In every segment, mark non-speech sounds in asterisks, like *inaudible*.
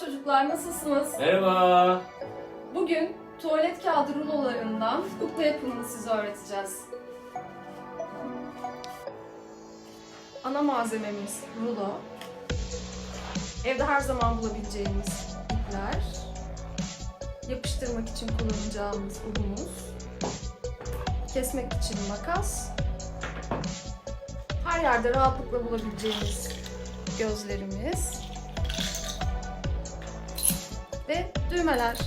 çocuklar nasılsınız? Merhaba. Bugün tuvalet kağıdı rulolarından kukla yapımını size öğreteceğiz. Ana malzememiz rulo. Evde her zaman bulabileceğimiz ipler. Yapıştırmak için kullanacağımız unumuz. Kesmek için makas. Her yerde rahatlıkla bulabileceğimiz gözlerimiz. Ve düğmeler.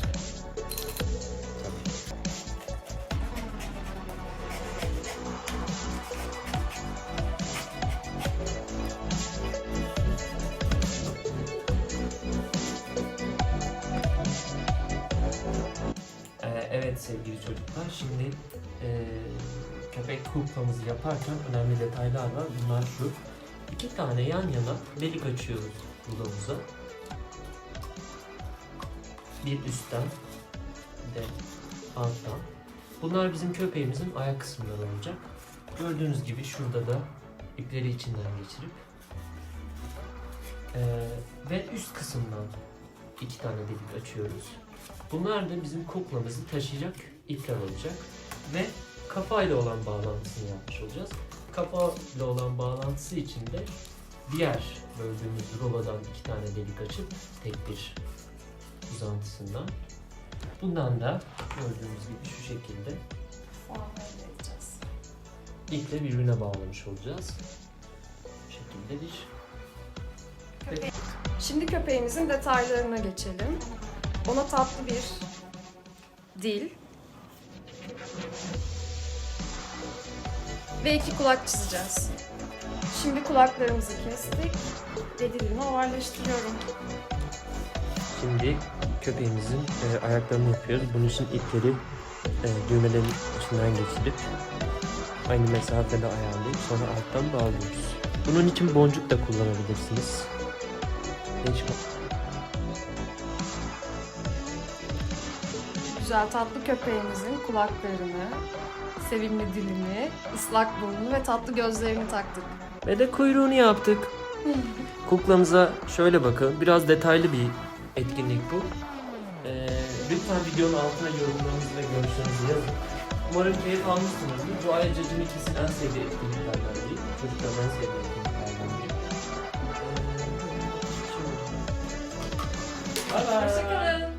Ee, evet sevgili çocuklar, şimdi e, köpek kuklamızı yaparken önemli detaylar var. Bunlar şu. İki tane yan yana delik açıyoruz rulomuza. Bir üstten, bir de alttan. Bunlar bizim köpeğimizin ayak kısımları olacak. Gördüğünüz gibi şurada da ipleri içinden geçirip e, ve üst kısımdan iki tane delik açıyoruz. Bunlar da bizim kuklamızı taşıyacak ipler olacak ve kafayla olan bağlantısını yapmış olacağız. Kafayla olan bağlantısı için de diğer böldüğümüz rulodan iki tane delik açıp tek bir uzantısından. Bundan da gördüğünüz gibi şu şekilde Form birbirine bağlamış olacağız. Bu şekilde bir Şimdi köpeğimizin detaylarına geçelim. Ona tatlı bir dil ve iki kulak çizeceğiz. Şimdi kulaklarımızı kestik ve dilini ovalleştiriyorum. Şimdi köpeğimizin e, ayaklarını yapıyoruz. Bunun için ipleri e, düğmelerin içinden geçirip aynı mesafede ayarlayıp sonra alttan bağlıyoruz. Bunun için boncuk da kullanabilirsiniz. Hiç Güzel tatlı köpeğimizin kulaklarını, sevimli dilini, ıslak burnunu ve tatlı gözlerini taktık. Ve de kuyruğunu yaptık. *laughs* Kuklamıza şöyle bakın. Biraz detaylı bir etkinlik bu. Ee, lütfen videonun altına yorumlarınızı ve görüşlerinizi yazın. Umarım keyif almışsınızdır. Bu ayrıca Cem ikisinin en sevdiği etkinliklerden biri. Çocukların en sevdiği etkinliklerden biri. Ee, şimdi- Bye bye. Hoşçakalın.